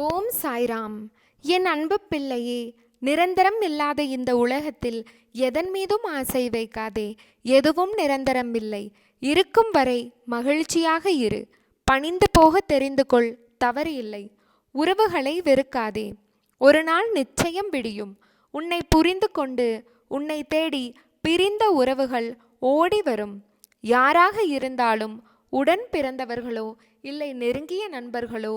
ஓம் சாய்ராம். என் அன்பு பிள்ளையே நிரந்தரம் இல்லாத இந்த உலகத்தில் எதன் மீதும் ஆசை வைக்காதே எதுவும் நிரந்தரம் இல்லை. இருக்கும் வரை மகிழ்ச்சியாக இரு. பணிந்து போக தெரிந்து கொள் தவறு இல்லை. உறவுகளை வெறுக்காதே. ஒரு நாள் நிச்சயம் விடியும். உன்னை புரிந்து கொண்டு உன்னை தேடி பிரிந்த உறவுகள் ஓடி வரும். யாராக இருந்தாலும் உடன் பிறந்தவர்களோ இல்லை நெருங்கிய நண்பர்களோ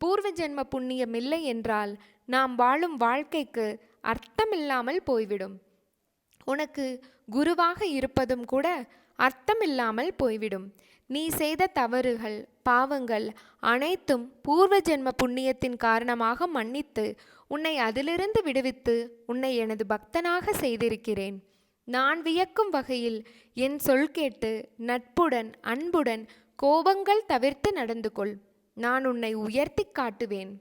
பூர்வ ஜென்ம புண்ணியம் இல்லை என்றால் நாம் வாழும் வாழ்க்கைக்கு அர்த்தமில்லாமல் போய்விடும். உனக்கு குருவாக இருப்பதும் கூட அர்த்தமில்லாமல் போய்விடும். நீ செய்த தவறுகள் பாவங்கள் அனைத்தும் பூர்வ ஜென்ம புண்ணியத்தின் காரணமாக மன்னித்து உன்னை அதிலிருந்து விடுவித்து உன்னை எனது பக்தனாக செய்திருக்கிறேன். நான் வியக்கும் வகையில் என் சொல் கேட்டு நட்புடன் அன்புடன் கோபங்கள் தவிர்த்து நடந்து கொள் நான் உன்னை உயர்த்தி காட்டுவேன்.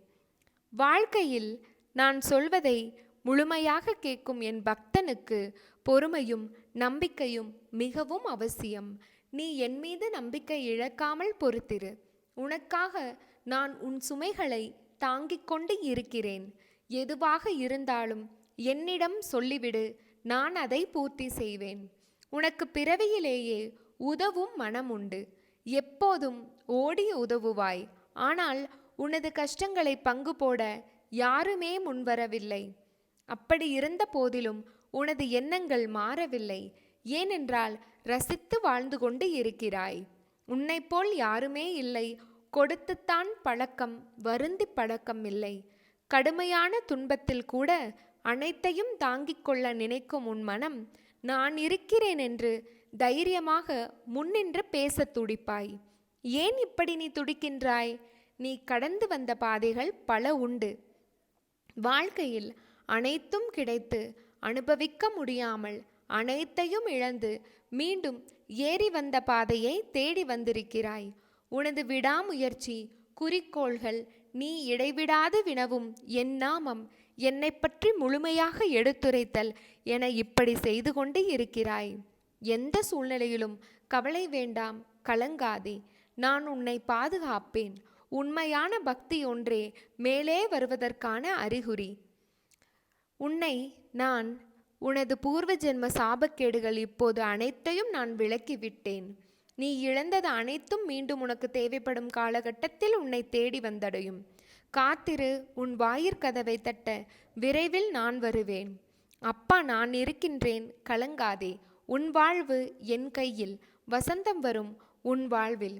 வாழ்க்கையில் நான் சொல்வதை முழுமையாக கேட்கும் என் பக்தனுக்கு பொறுமையும் நம்பிக்கையும் மிகவும் அவசியம். நீ என் மீது நம்பிக்கை இழக்காமல் பொறுத்திரு. உனக்காக நான் உன் சுமைகளை தாங்கிக் கொண்டு இருக்கிறேன். எதுவாக இருந்தாலும் என்னிடம் சொல்லிவிடு. நான் அதை பூர்த்தி செய்வேன். உனக்கு பிறவியிலேயே உதவும் மனம் உண்டு எப்போதும் ஓடி உதவுவாய். ஆனால் உனது கஷ்டங்களை பங்கு போட யாருமே முன்வரவில்லை. அப்படி இருந்த போதிலும் உனது எண்ணங்கள் மாறவில்லை. ஏனென்றால் ரசித்து வாழ்ந்து கொண்டு இருக்கிறாய். உன்னைப் போல் யாருமே இல்லை. கொடுத்துத்தான் பழக்கம் வருந்தி பழக்கம் இல்லை. கடுமையான துன்பத்தில் கூட அனைத்தையும் தாங்கிக் கொள்ள நினைக்கும் உன் மனம் நான் இருக்கிறேன் என்று தைரியமாக முன்னின்று பேசத் துடிப்பாய். ஏன் இப்படி நீ துடிக்கின்றாய்? நீ கடந்து வந்த பாதைகள் பல உண்டு. வாழ்க்கையில் அனைத்தும் கிடைத்து அனுபவிக்க முடியாமல் அனைத்தையும் இழந்து மீண்டும் ஏறி வந்த பாதையை தேடி வந்திருக்கிறாய். உனது விடாமுயற்சி குறிக்கோள்கள் நீ இடைவிடாது வினவும் என் நாமம் என்னை பற்றி முழுமையாக எடுத்துரைத்தல் என இப்படி செய்து கொண்டு இருக்கிறாய். எந்த சூழ்நிலையிலும் கவலை வேண்டாம் கலங்காதே. நான் உன்னை பாதுகாப்பேன். உண்மையான பக்தி ஒன்றே மேலே வருவதற்கான அறிகுறி. உன்னை நான் உனது பூர்வ ஜென்ம சாபக்கேடுகள் இப்போது அனைத்தையும் நான் விலக்கி விட்டேன் நீ இழந்தது அனைத்தும் மீண்டும் உனக்கு தேவைப்படும் காலகட்டத்தில் உன்னை தேடி வந்தடையும். காத்திரு உன் வாயிற்கதவை தட்ட விரைவில் நான் வருவேன். அப்பா நான் இருக்கின்றேன் கலங்காதே. உன் வாழ்வு என் கையில் வசந்தம் வரும் உன் வாழ்வில்.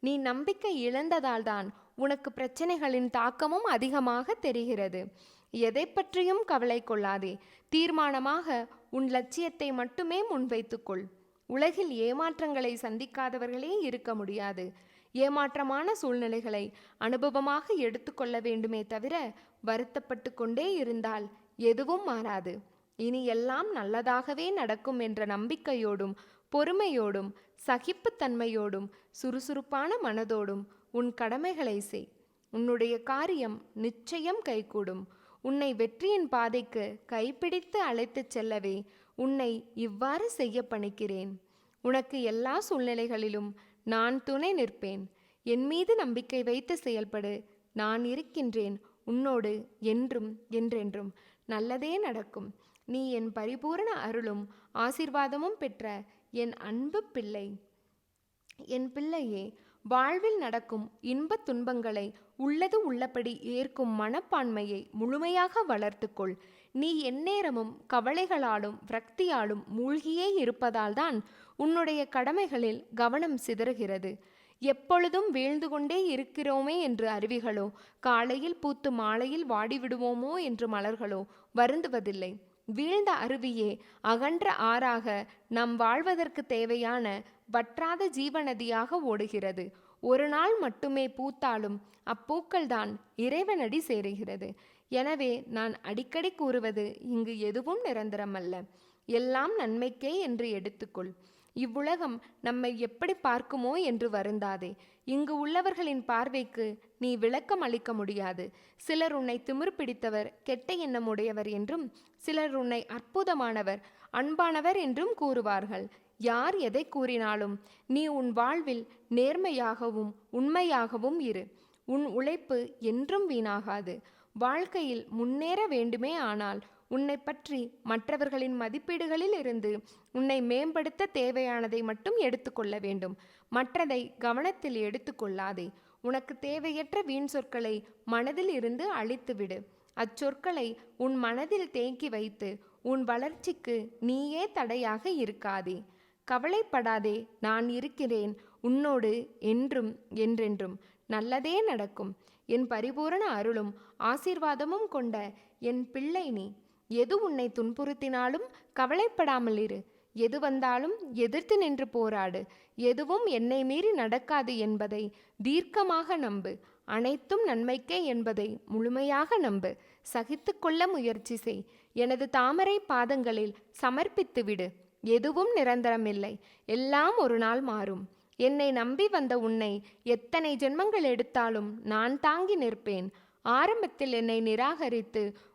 நீ நம்பிக்கை இழந்ததால்தான் உனக்கு பிரச்சனைகளின் தாக்கமும் அதிகமாக தெரிகிறது. எதை பற்றியும் கவலை கொள்ளாதே. தீர்மானமாக உன் லட்சியத்தை மட்டுமே முன்வைத்துக்கொள். உலகில் ஏமாற்றங்களை சந்திக்காதவர்களே இருக்க முடியாது. ஏமாற்றமான சூழ்நிலைகளை அனுபவமாக எடுத்துக்கொள்ள வேண்டுமே தவிர வருத்தப்பட்டு கொண்டே இருந்தால் எதுவும் மாறாது. இனி எல்லாம் நல்லதாகவே நடக்கும் என்ற நம்பிக்கையோடும் பொறுமையோடும் சகிப்புத்தன்மையோடும் சுறுசுறுப்பான மனதோடும் உன் கடமைகளை செய். உன்னுடைய காரியம் நிச்சயம் கைகூடும். உன்னை வெற்றியின் பாதைக்கு கைப்பிடித்து அழைத்துச் செல்லவே உன்னை இவ்வாறு செய்ய பணிக்கிறேன். உனக்கு எல்லா சூழ்நிலைகளிலும் நான் துணை நிற்பேன். என் மீது நம்பிக்கை வைத்து செயல்படு. நான் இருக்கின்றேன். உன்னோடு என்றும் என்றென்றும். நல்லதே நடக்கும். நீ என் பரிபூரண அருளும் ஆசிர்வாதமும் பெற்ற என் அன்பு பிள்ளை. என் பிள்ளையே வாழ்வில் நடக்கும் இன்பத் துன்பங்களை உள்ளது உள்ளபடி ஏற்கும் மனப்பான்மையை முழுமையாக வளர்த்துக்கொள். நீ எந்நேரமும் கவலைகளாலும் விரக்தியாலும் மூழ்கியே இருப்பதால்தான் உன்னுடைய கடமைகளில் கவனம் சிதறுகிறது. எப்பொழுதும் வீழ்ந்து கொண்டே இருக்கிறோமே என்று அருவிகளோ காலையில் பூத்து மாலையில் வாடிவிடுவோமோ என்று மலர்களோ வருந்துவதில்லை. வீழ்ந்த அருவியே அகன்ற ஆறாக நம் வாழ்வதற்கு தேவையான வற்றாத ஜீவநதியாக ஓடுகிறது. ஒரு நாள் மட்டுமே பூத்தாலும் அப்பூக்கள்தான் இறைவனடி சேருகிறது. எனவே நான் அடிக்கடி கூறுவது இங்கு எதுவும் நிரந்தரமல்ல. எல்லாம் நன்மைக்கே என்று எடுத்துக்கொள். இவ்வுலகம் நம்மை எப்படி பார்க்குமோ என்று வருந்தாதே. இங்கு உள்ளவர்களின் பார்வைக்கு நீ விளக்கம் அளிக்க முடியாது. சிலர் உன்னை திமிர் பிடித்தவர் கெட்ட எண்ணமுடையவர் என்றும் சிலர் உன்னை அற்புதமானவர் அன்பானவர் என்றும் கூறுவார்கள். யார் எதை கூறினாலும் நீ உன் வாழ்வில் நேர்மையாகவும் உண்மையாகவும் இரு. உன் உழைப்பு என்றும் வீணாகாது. வாழ்க்கையில் முன்னேற வேண்டுமே ஆனால் உன்னை பற்றி மற்றவர்களின் மதிப்பீடுகளில் இருந்து உன்னை மேம்படுத்த தேவையானதை மட்டும் எடுத்துக்கொள்ள வேண்டும். மற்றதை கவனத்தில் எடுத்துக்கொள்ளாதே உனக்கு தேவையற்ற வீண் சொற்களை மனதில் இருந்து அழித்துவிடு அச்சொற்களை உன் மனதில் தேக்கி வைத்து உன் வளர்ச்சிக்கு நீயே தடையாக இருக்காதே. கவலைப்படாதே நான் இருக்கிறேன். உன்னோடு என்றும் என்றென்றும் நல்லதே நடக்கும். என் பரிபூரண அருளும் ஆசீர்வாதமும் கொண்ட என் பிள்ளை நீ. எது உன்னை துன்புறுத்தினாலும் கவலைப்படாமல் இரு. எது வந்தாலும் எதிர்த்து நின்று போராடு. எதுவும் என்னை மீறி நடக்காது என்பதை தீர்க்கமாக நம்பு. அனைத்தும் நன்மைக்கே என்பதை முழுமையாக நம்பு. சகித்து கொள்ள முயற்சி செய். எனது தாமரை பாதங்களில் சமர்ப்பித்து விடு. எதுவும் நிரந்தரமில்லை. எல்லாம் ஒரு நாள் மாறும். என்னை நம்பி வந்த உன்னை எத்தனை ஜென்மங்கள் எடுத்தாலும் நான் தாங்கி நிற்பேன். ஆரம்பத்தில் என்னை நிராகரித்து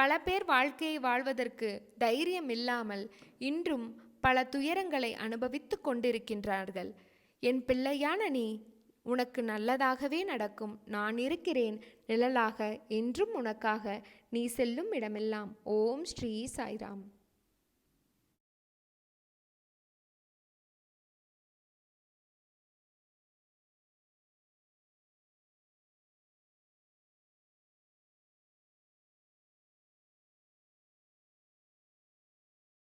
பல பேர் வாழ்க்கையை வாழ்வதற்கு தைரியம் இல்லாமல் இன்றும் பல துயரங்களை அனுபவித்து கொண்டிருக்கின்றார்கள். என் பிள்ளையான நீ உனக்கு நல்லதாகவே நடக்கும். நான் இருக்கிறேன். நிழலாக என்றும் உனக்காக நீ செல்லும் இடமெல்லாம். ஓம் ஸ்ரீ சாய்ராம்.